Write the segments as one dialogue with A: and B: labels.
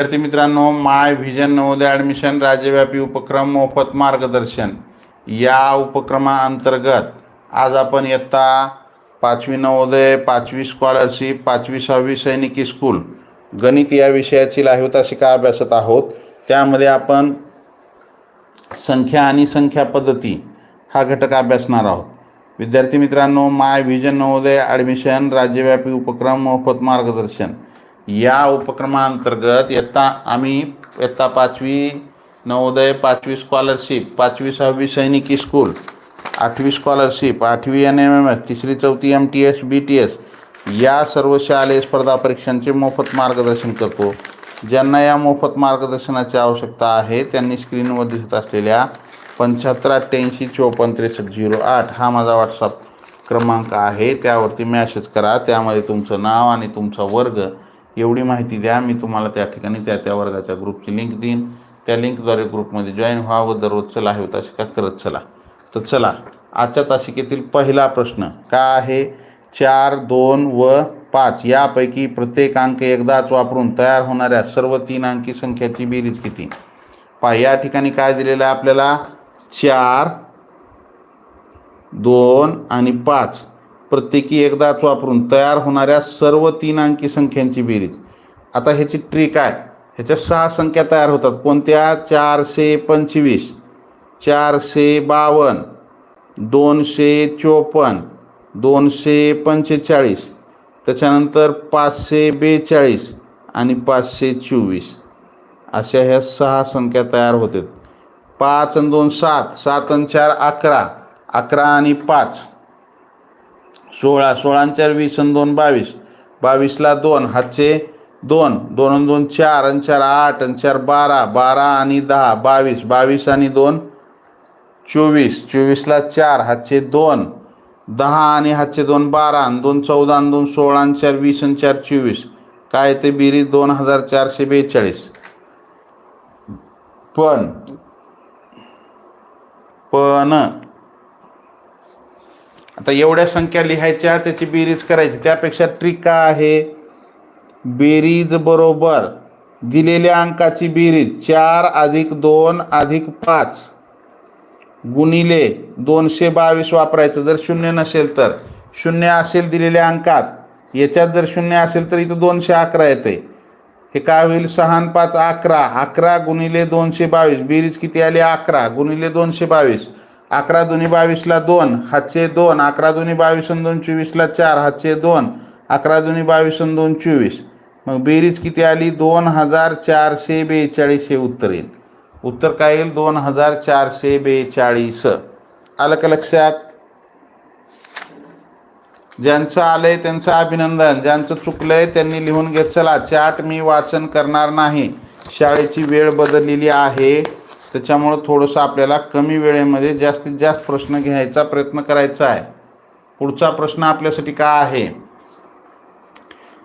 A: विद्यार्थी मित्रांनो माय vision Navodaya admission राज्यव्यापी उपक्रम मोफत मार्गदर्शन. या उपक्रमाअंतर्गत आज आपण इयत्ता पाचवी नवोदय पाचवी स्कॉलरशिप पाचवी सहावी सैनिकी स्कूल गणित या विषयाची लाईव्ह तासिका अभ्यासत आहोत? त्यामध्ये आपण संख्या आणि संख्या पद्धती हा घटक अभ्यासणार आहोत. विद्यार्थी मित्रांनो माय व्हिजन नवोदय ॲडमिशन राज्यव्यापी उपक्रम मोफत मार्गदर्शन. या उपक्रमाअंतर्गत इयत्ता आम्ही इयत्ता पाचवी नवोदय पाचवी स्कॉलरशिप पाचवी सहावी सैनिकी स्कूल आठवी स्कॉलरशिप आठवी एन एम एम एस तिसरी चौथी M T S B T S या सर्व शालेय स्पर्धा परीक्षांचे मोफत मार्गदर्शन करतो. ज्यांना या मोफत मार्गदर्शनाची आवश्यकता आहे त्यांनी स्क्रीनवर दिसत असलेल्या पंच्याहत्तर अठ्ठ्याऐंशी चोपन्न त्रेसष्ट झिरो आठ हा माझा व्हॉट्सअप क्रमांक आहे. त्यावरती मॅसेज करा. त्यामध्ये तुमचं नाव आणि तुमचा वर्ग एवढी माहिती द्या मी तुम्हाला त्या ठिकाणी त्या त्या वर्गाच्या ग्रुपची लिंक देईन. त्या लिंकद्वारे ग्रुपमध्ये जॉईन व्हा व चला लाईव्ह तासिका करत चला? तर चला आजच्या तासिकेतील पहिला प्रश्न काय आहे? चार दोन व पाच यापैकी प्रत्येक अंक एकदाच वापरून तयार होणाऱ्या सर्व तीन अंकी संख्याची बेरीज किती? पहा या ठिकाणी काय दिलेलं आहे आपल्याला? चार दोन आणि पाच. प्रत्येकी एकदाच वापरून तयार होणाऱ्या सर्व तीन अंकी संख्यांची बेरीज. आता ह्याची ट्रिक आहे. ह्याच्या सहा संख्या तयार होतात. कोणत्या? चारशे पंचवीस चारशे बावन्न दोनशे चोपन्न दोनशे पंचेचाळीस त्याच्यानंतर पाचशे बेचाळीस आणि पाचशे चोवीस. अशा ह्या सहा संख्या तयार होतात. पाच आणि दोन सात सात आणि चार अकरा अकरा आणि पाच. सोळा सोळा चार वीस आणि दोन बावीस. बावीसला दोन हातचे दोन. दोन आणि दोन चार आणि चार आठ आणि चार बारा. बारा आणि दहा. बावीस. बावीस आणि दोन चोवीस. चोवीसला चार हातचे दोन. दहा आणि हातचे दोन बारा आणि दोन चौदा आणि दोन सोळा आणि चार वीस आणि चार चोवीस. काय ते बिरी? दोन हजार चारशे बेचाळीस. पण पण आता एवढ्या संख्या लिहायच्या त्याची बेरीज करायची. त्यापेक्षा ट्रिक काय आहे. बेरीज बरोबर. दिलेल्या अंकाची बेरीज. चार अधिक दोन अधिक पाच. गुणिले दोनशे बावीस वापरायचं. जर शून्य नसेल तर. शून्य असेल दिलेल्या अंकात. याच्यात जर शून्य असेल तर इथं दोनशे अकरा येते हे काय होईल? सहा पाच अकरा. अकरा गुणिले दोनशे बावीस. बेरीज किती आली? अकरा. गुणिले दोनशे बावीस. अकरा दोन्ही बावीसला दोन हातचे दोन अकरा दोन्ही बावीस आणि दोन चोवीसला चार हातशे दोन अकरा दोन्ही बावीस आणि दोन चोवीस. मग बेरीज किती आली? दोन हजार चारशे बेचाळीस हे उत्तर येईल. उत्तर काय येईल? दोन हजार चारशे बेचाळीस. आलं का लक्षात? ज्यांचं आलंय त्यांचं अभिनंदन. ज्यांचं चुकलंय त्यांनी लिहून घेत चला. चाट मी वाचन करणार नाही. शाळेची वेळ बदललेली आहे. त्याच्यामुळं थोडंसं आपल्याला कमी वेळेमध्ये जास्तीत जास्त प्रश्न घ्यायचा प्रयत्न करायचा आहे. पुढचा प्रश्न आपल्यासाठी काय आहे?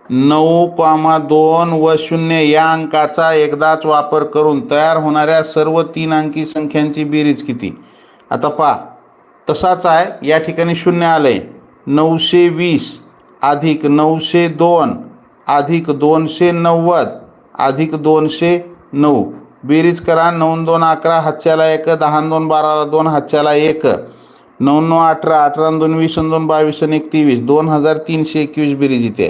A: नऊ कॉमा दोन व शून्य या अंकाचा एकदाच वापर करून तयार होणाऱ्या सर्व तीन अंकी संख्यांची बेरीज किती? आता पहा तसाच आहे या ठिकाणी शून्य आलं आहे नऊशे वीस अधिक नऊशे दोन अधिक दोनशे नव्वद अधिक दोनशे नऊ. बेरीज करा नऊ दोन अकरा हातच्याला एक दहा दोन बाराला दोन हातच्याला एक. नऊ नऊ अठरा अठरा दोन वीस दोन बावीस एक तेवीस दोन हजार तीनशे एकवीस बेरीज इथे.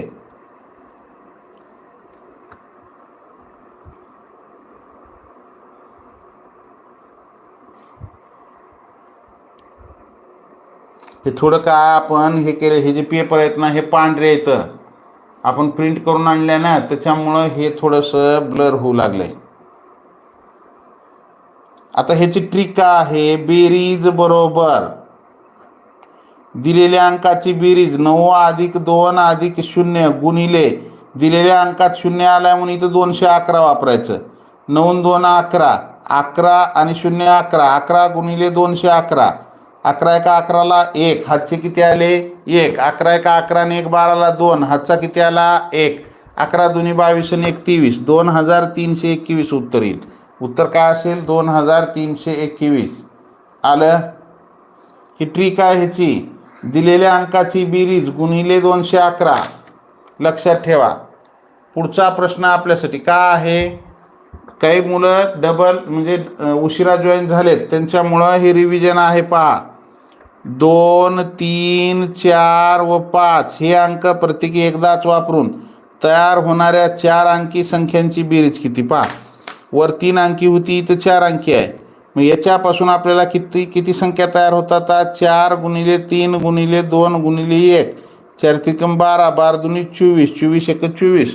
A: हे थोडं काय आपण हे केलं हे जे पेपर आहेत ना हे पांढरे येतं आपण प्रिंट करून आणले ना त्याच्यामुळं हे थोडंसं ब्लर होऊ लागलंय. आता ह्याची टीका आहे बेरीज बरोबर. दिलेल्या अंकाची बेरीज नऊ अधिक दोन अधिक शून्य गुणिले दिलेल्या अंकात शून्य आलाय म्हणून इथं दोनशे अकरा वापरायचं. नऊ दोन अकरा अकरा आणि शून्य अकरा अकरा गुणिले दोनशे अकरा. अकरा एका अकराला एक हातचे किती आले? एक. अकरा एका अकरा आणि एक बाराला दोन हातचा किती आला? एक. अकरा दोन्ही बावीस आणि एक तेवीस दोन हजार तीनशे एकवीस उत्तर येईल. उत्तर काय असेल? दोन हजार तीनशे एकवीस. आलं? ही ट्रिक आहे ह्याची. दिलेल्या अंकाची बिरीज गुणिले दोनशे अकरा. लक्षात ठेवा. पुढचा प्रश्न आपल्यासाठी का आहे? काही मुलं डबल म्हणजे उशिरा जॉईन झालेत. त्यांच्यामुळं हे रिव्हिजन आहे पहा. दोन तीन चार व पाच. हे अंक प्रत्येकी एकदाच वापरून तयार होणाऱ्या चार अंकी संख्यांची बेरीज किती पहा. वर तीन अंकी होती इथं चार अंकी आहे. मग याच्यापासून आपल्याला किती किती संख्या तयार होतात? चार गुणिले तीन गुणिले दोन गुणिले एक. चार त्रिकम बारा बारा दुनी चोवीस चोवीस एक चोवीस.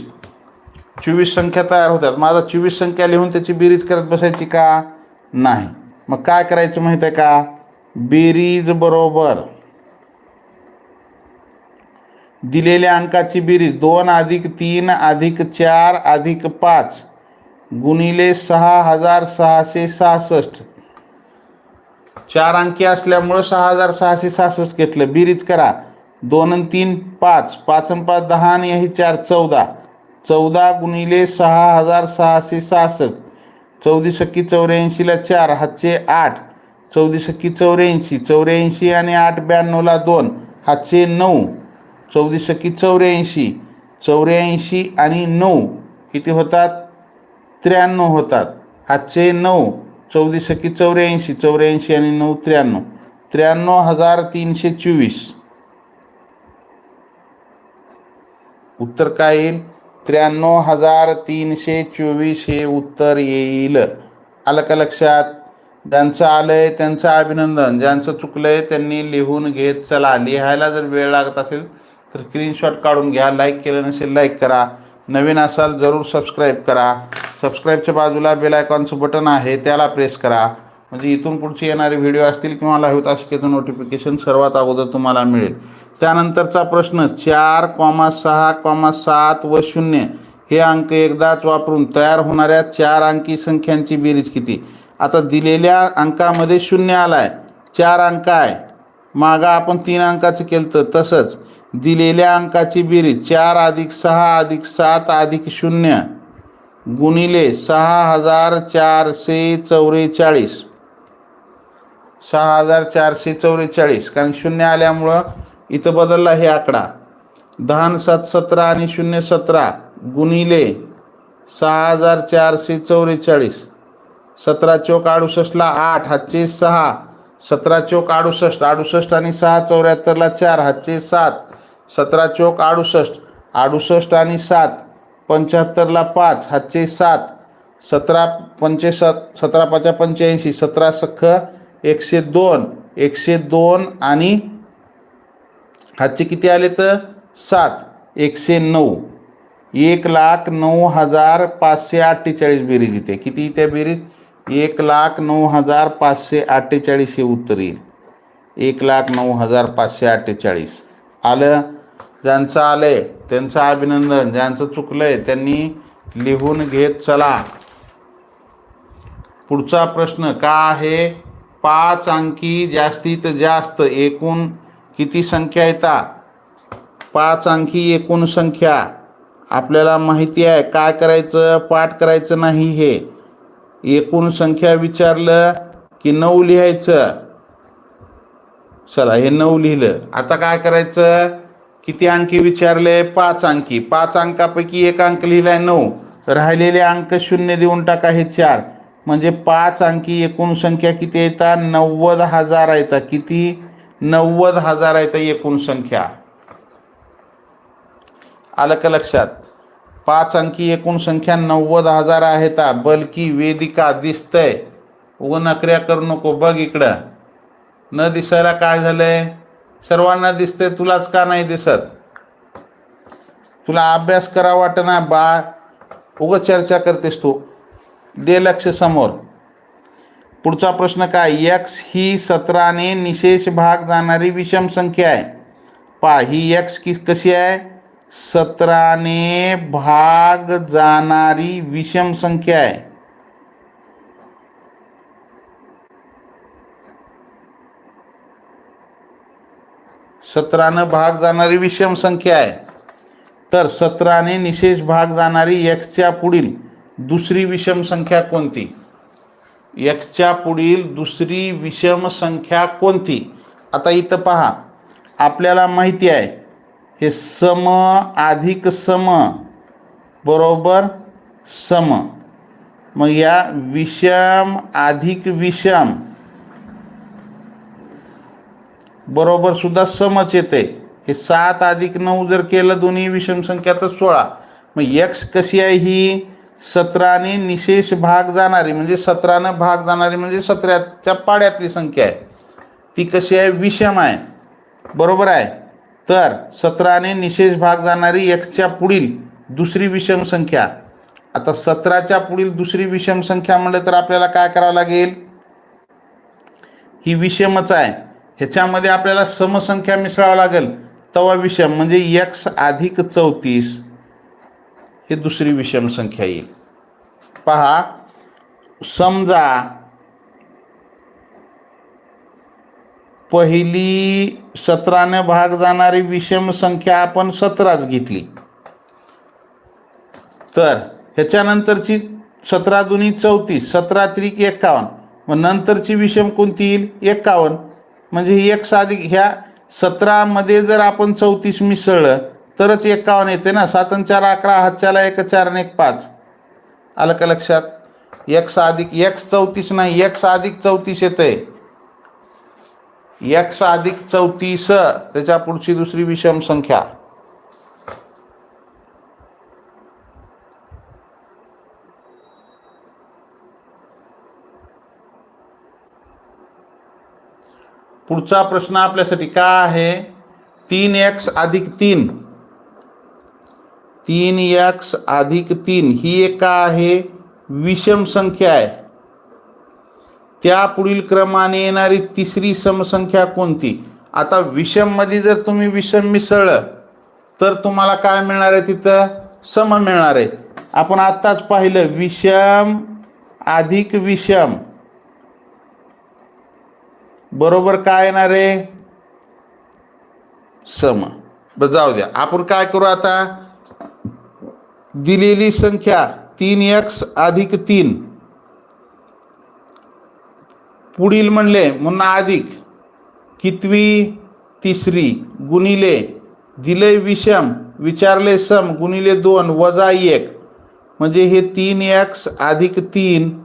A: चोवीस संख्या तयार होतात. माझा चोवीस संख्या लिहून त्याची बेरीज करत बसायची का? नाही. मग काय करायचं माहीत आहे का? बेरीज बरोबर. दिलेल्या अंकाची बेरीज दोन अधिक तीन अधिक चार अधिक पाच. गुणिले सहा हजार सहाशे सहासष्ट. चार अंकी असल्यामुळं सहा हजार सहाशे सहासष्ट घेतलं. बिरीज करा. दोन आणि तीन पाच. पाच आणि पाच दहा आणि ही चार चौदा. चौदा गुणिले सहा हजार सहाशे सहासष्ट. चौदी सक्की चौऱ्याऐंशीला चार हातशे आठ. चौदी सक्की चौऱ्याऐंशी. चौऱ्याऐंशी आणि आठ ब्याण्णवला दोन हातशे नऊ. चौदी सक्की चौऱ्याऐंशी. चौऱ्याऐंशी आणि नऊ. किती होतात? त्र्याण्णव होतात. हातचे नऊ चौदी सक्की चौऱ्याऐंशी चौऱ्याऐंशी आणि नऊ त्र्याण्णव. त्र्याण्णव हजार तीनशे चोवीस. उत्तर काय येईल? त्र्याण्णव हजार तीनशे चोवीस हे उत्तर येईल. आलं का लक्षात? ज्यांचं आलंय त्यांचं अभिनंदन. ज्यांचं चुकलंय त्यांनी लिहून घेत चला. लिहायला जर वेळ लागत असेल तर स्क्रीनशॉट काढून घ्या. लाईक केलं नसेल लाईक करा. नवीन असाल जरूर सबस्क्राईब करा. सबस्क्राईबच्या बाजूला बेल आयकॉनचं बटन आहे त्याला प्रेस करा. म्हणजे इथून पुढचे येणारे व्हिडिओ असतील किंवा लाईव्ह तासिकेचं नोटिफिकेशन सर्वात अगोदर तुम्हाला मिळेल. त्यानंतरचा प्रश्न चार कॉमा सहा कॉमा सात व शून्य हे अंक एकदाच वापरून तयार होणाऱ्या चार अंकी संख्यांची बेरीज किती? आता दिलेल्या अंकामध्ये शून्य आला आहे चार अंक आहे. मागं आपण तीन अंकाचं केलं तर तसंच. दिलेल्या अंकाची बेरीज चार अधिक सहा अधिक सात अधिक शून्य गुणिले सहा हजार चारशे चौवेचाळीस सहा हजार चारशे चौवेचाळीस कारण शून्य आल्यामुळं इथं बदलला हे आकडा. दहा सात सतरा आणि शून्य सतरा गुणिले सहा हजार चारशे चौवेचाळीस सतरा चौक अडुसष्टला आठ हातचे सहा. सतरा चौक अडुसष्ट अडुसष्ट आणि सहा चौऱ्याहत्तरला चार हातचे सात. सतरा चौक अडुसष्ट. अडुसष्ट आणि सात. पंच्याहत्तरला पाच. हातचे सात. सतरा पंचे सत सतरा पाचा पंच्याऐंशी. सतरा सख्ख एकशे दोन. एकशे दोन आणि हातचे किती आले तर? सात. एकशे नऊ. एक लाख नऊ हजार पाचशे अठ्ठेचाळीस बेरीज इथे. किती इथे बेरीज? एक लाख नऊ हजार पाचशे अठ्ठेचाळीस हे उत्तर येईल. एक लाख नऊ हजार पाचशे अठ्ठेचाळीस. आलं? ज्यांचं आलंय त्यांचं अभिनंदन ज्यांचं चुकलंय त्यांनी लिहून घेत चला. पुढचा प्रश्न का आहे? पाच अंकी जास्तीत जास्त एकूण किती संख्या येतात? पाच अंकी एकूण संख्या. आपल्याला माहिती आहे काय करायचं पाठ करायचं नाही हे. एकूण संख्या विचारलं की नऊ लिहायचं. चला हे नऊ लिहिलं. आता काय करायचं? किती अंकी विचारले? पाच अंकी. पाच अंकापैकी एक अंक लिहिलाय नऊ. राहिलेले अंक शून्य देऊन टाका हे चार. म्हणजे पाच अंकी एकूण संख्या किती येतात नव्वद हजार येतात किती? नव्वद हजार येतात एकूण संख्या. आलं का लक्षात? पाच अंकी एकूण संख्या नव्वद हजार आहेत बलकी वेदिका दिसतंय. उग नकऱ्या करू नको. बघ इकडं. न दिसायला काय झालंय? सर्वांना दिसते तुलाच का नाही दिसत? तुला अभ्यास करा वाटना बा. उग चर्चा करतेस तू. दे लक्ष समोर. पुढचा प्रश्न काय? यक्स ही सतराने निशेष भाग जाणारी विषम संख्या आहे. पा ही यक्स की कशी आहे? सतराने भाग जाणारी विषम संख्या आहे. सतरानं भाग जाणारी विषम संख्या आहे. तर सतराने निशेष भाग जाणारी एक्सच्या पुढील दुसरी विषम संख्या कोणती? एक्सच्या पुढील दुसरी विषम संख्या कोणती? आता इथं पहा. आपल्याला माहिती आहे हे सम अधिक सम बरोबर सम. मग या विषम अधिक विषम बरोबर सुद्धा समच येते. हे सात अधिक नऊ जर केलं दोन्ही विषम संख्या तर सोळा. मग यक्स कशी आहे ही? सतराने निशेष भाग जाणारी म्हणजे सतरानं भाग जाणारी म्हणजे सतराच्या पाड्यातली संख्या आहे. ती कशी आहे? विषम आहे. बरोबर आहे? तर सतराने निशेष भाग जाणारी एक्सच्या पुढील दुसरी विषम संख्या. आता सतराच्या पुढील दुसरी विषम संख्या म्हणलं तर आपल्याला काय करावं लागेल? ही विषमच आहे. ह्याच्यामध्ये आपल्याला समसंख्या मिसळावं लागेल. तवा विषम म्हणजे एक्स अधिक चौतीस हे दुसरी विषम संख्या येईल. पहा समजा पहिली सतराने भाग जाणारी विषम संख्या आपण सतराच घेतली. तर ह्याच्यानंतरची सतरा दुनी चौतीस सतरा त्रिक एकावन्न मग नंतरची विषम कोणती येईल? एकावन्न. म्हणजे ही एक साधिक ह्या सतरामध्ये जर आपण चौतीस मिसळलं तरच एकावन्न येते ना. सात आणि चार अकरा हातच्याला एक चार आणि एक पाच. आलं का लक्षात? एक अधिक एक चौतीस नाही एक अधिक चौतीस येते. एक्स अधिक चौतीस त्याच्या पुढची दुसरी विषम संख्या. पुढचा प्रश्न आपल्यासाठी काय आहे? तीन एक्स अधिक तीन. तीन एक्स अधिक तीन ही एक काय आहे विषम संख्या आहे. त्या पुढील क्रमाने येणारी तिसरी समसंख्या कोणती? आता विषममध्ये जर तुम्ही विषम मिसळलं तर तुम्हाला काय मिळणार आहे तिथं? सम मिळणार आहे. आपण आत्ताच पाहिलं विषम अधिक विषम. बरोबर काय येणार आहे? सम. बरं जाऊ द्या. आपण काय करू आता? दिलेली संख्या तीन एक्स अधिक तीन. पुढील म्हणले म्हणून अधिक. कितवी? तिसरी. गुणिले दिले विषम. विचारले सम. गुणिले दोन. वजा एक. म्हणजे हे तीन एक्स अधिक तीन.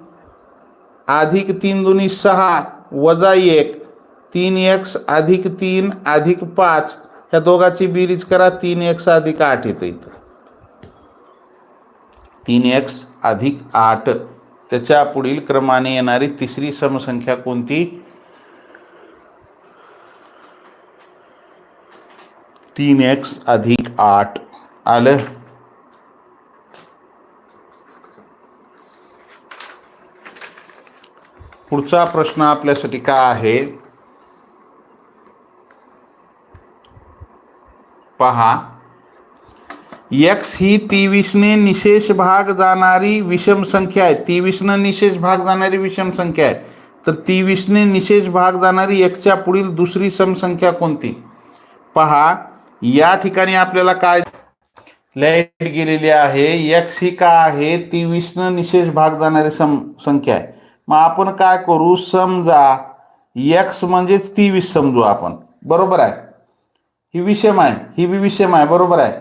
A: अधिक तीन दोन्ही सहा. वजा एक तीन एक्स अधिक तीन अधिक पाच ह्या दोघाची बेरीज करा तीन एक्स अधिक आठ येतं इथं. तीन एक्स अधिक आठ त्याच्या पुढील क्रमाने येणारी तिसरी समसंख्या कोणती? तीन एक्स अधिक आठ. आलं? पुढचा प्रश्न आपल्यासाठी काय आहे? पहा. एक्स ही तेवीसने निशेष भाग जाणारी विषम संख्या आहे. तेवीसनं निशेष भाग जाणारी विषम संख्या आहे. तर तेवीसने निशेष भाग जाणारी एकच्या पुढील दुसरी समसंख्या कोणती? पहा. या ठिकाणी आपल्याला काय लाइट गेलेली आहे? एक्स ही का आहे? तेवीसनं निशेष भाग जाणारी सम संख्या आहे. मग आपण काय करू? समजा एक्स म्हणजेच तेवीस समजू आपण. बरोबर आहे? ही विषम आहे. ही बी विषम आहे. बरोबर आहे?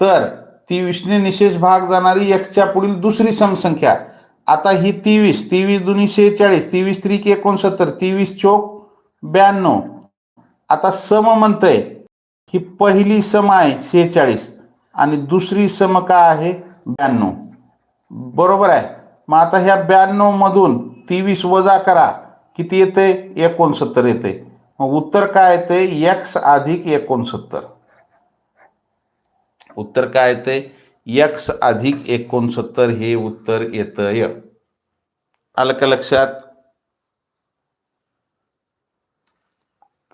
A: तर तेवीसने निशेष भाग जाणारी एक्सच्या पुढील दुसरी समसंख्या. आता ही तेवीस. तेवीस दुनी शेहेचाळीस. तेवीस त्रिक एकोणसत्तर. तेवीस चोक ब्याण्णव. आता सम म्हणतंय. ही पहिली सम आहे शेहेचाळीस. आणि दुसरी सम काय आहे? ब्याण्णव. बरोबर आहे? मग आता ह्या ब्याण्णव मधून तेवीस वजा करा. किती येते एकोणसत्तर येते मग उत्तर काय येते एक्स अधिक एकोणसत्तर. उत्तर काय येते एक्स अधिक एकोणसत्तर हे उत्तर येतं य आलं का लक्षात?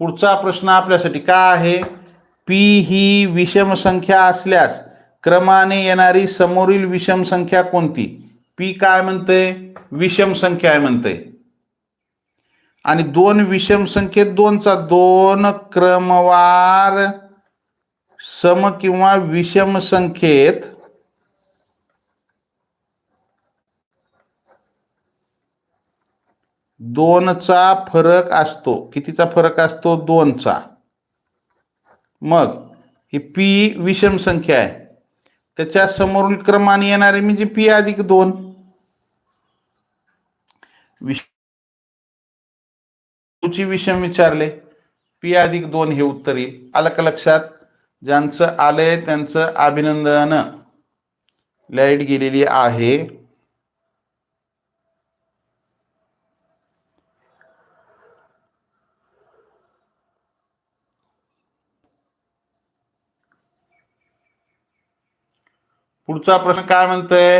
A: पुढचा प्रश्न आपल्यासाठी काय आहे? पी ही विषम संख्या असल्यास क्रमाने येणारी समोरील विषम संख्या कोणती? पी काय म्हणते विषम संख्या आहे म्हणते आणि दोन विषम संख्येत दोनचा दोन क्रमवार सम किंवा विषम संख्येत दोनचा फरक असतो. कितीचा फरक असतो? दोनचा. मग ही पी विषम संख्या आहे. त्याच्या समोरील क्रमाने येणारे म्हणजे पी अधिक दोन. विषय विषम विचारले. पी अधिक दोन हे उत्तर येईल. आलं का लक्षात? ज्यांचं आलंय त्यांचं अभिनंदन. लाइट गेलेली आहे. पुढचा प्रश्न काय म्हणतोय?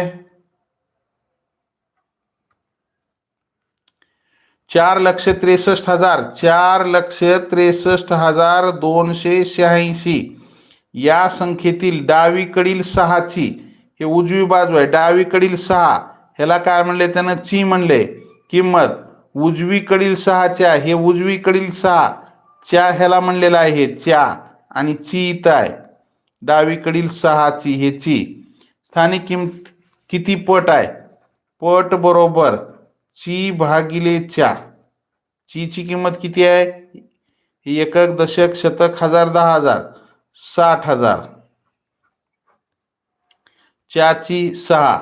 A: चार लक्ष त्रेसष्ट हजार चार लक्ष त्रेसष्ट हजार दोनशे शहाऐंशी. या संख्येतील डावीकडील सहाची हे उजवी बाजू आहे डावीकडील सहा. ह्याला काय म्हणले त्यानं? ची म्हणले. किंमत उजवीकडील सहाच्या हे उजवीकडील सहा. च्या ह्याला म्हणलेला आहे च्या आणि ची इथं आहे. डावीकडील सहाची हे ची. स्थानिक किंमत किती पट आहे? पट बरोबर ची भागिले च्या चीची किंमत किती आहे? एकक दशक शतक हजार दहा हजार साठ हजार. चाची सहा.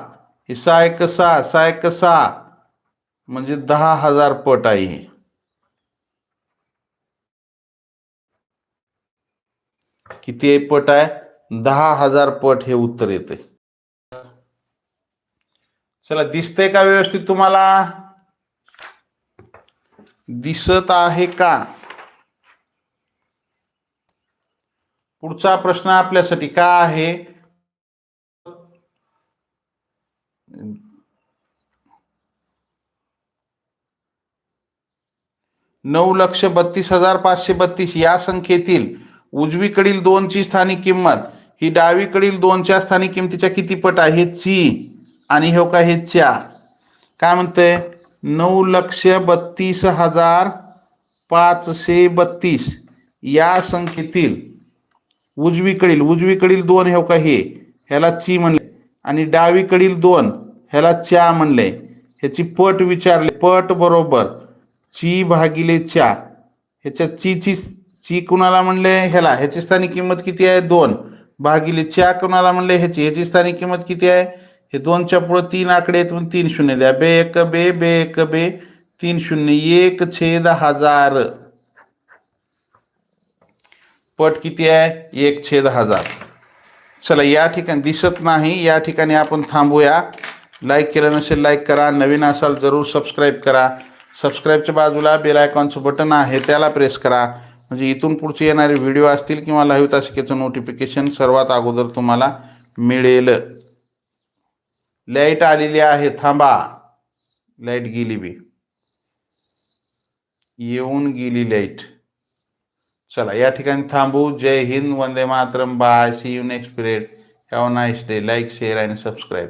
A: हे सहा एक सहा सहा एक सहा. म्हणजे दहा हजार पट आहे हे. किती पट आहे? दहा हजार पट हे उत्तर येते चला दिसतंय का व्यवस्थित तुम्हाला? दिसत आहे का? पुढचा प्रश्न आपल्यासाठी का आहे? नऊ लक्ष बत्तीस हजार पाचशे बत्तीस या संख्येतील उजवीकडील दोनची स्थानिक किंमत ही डावीकडील दोनच्या स्थानिक किंमतीच्या किती पट आहे ची आणि हो का हे च्या. काय म्हणते नऊ लक्ष बत्तीस हजार पाचशे बत्तीस. या संख्येतील उजवीकडील उजवीकडील दोन हे हो का हे? ह्याला ची म्हणले. आणि डावीकडील दोन ह्याला च्या म्हणले. ह्याची पट विचारले. पट बरोबर ची भागिले च्या. ह्याच्या चीची ची कुणाला म्हणले? ह्याला. ह्याची स्थानिक किंमत किती आहे? दोन. भागिले च्या कुणाला म्हणले? ह्याची. ह्याची स्थानिक किंमत किती आहे? हे दोनच्या पुढे तीन आकडे आहेत तीन शून्य द्या बे एक बे बे एक बे तीन शून्य एक छेद हजार. पट किती आहे? एक छेद हजार. चला या ठिकाणी दिसत नाही. या ठिकाणी आपण थांबूया. लाईक केलं नसेल लाईक करा. नवीन असाल जरूर सबस्क्राईब करा. सबस्क्राईबच्या बाजूला बेल आयकॉनचं बटन आहे त्याला प्रेस करा. म्हणजे इथून पुढचे येणारे व्हिडिओ असतील किंवा लाईव्ह तासिकेचं नोटिफिकेशन सर्वात अगोदर तुम्हाला मिळेल. लाइट आलेली आहे थांबा. लाइट गेली बी. येऊन गेली लाइट. चला या ठिकाणी थांबू. जय Hind Vande Mataram. Bye. See you next period have nice day like share आणि सबस्क्राईब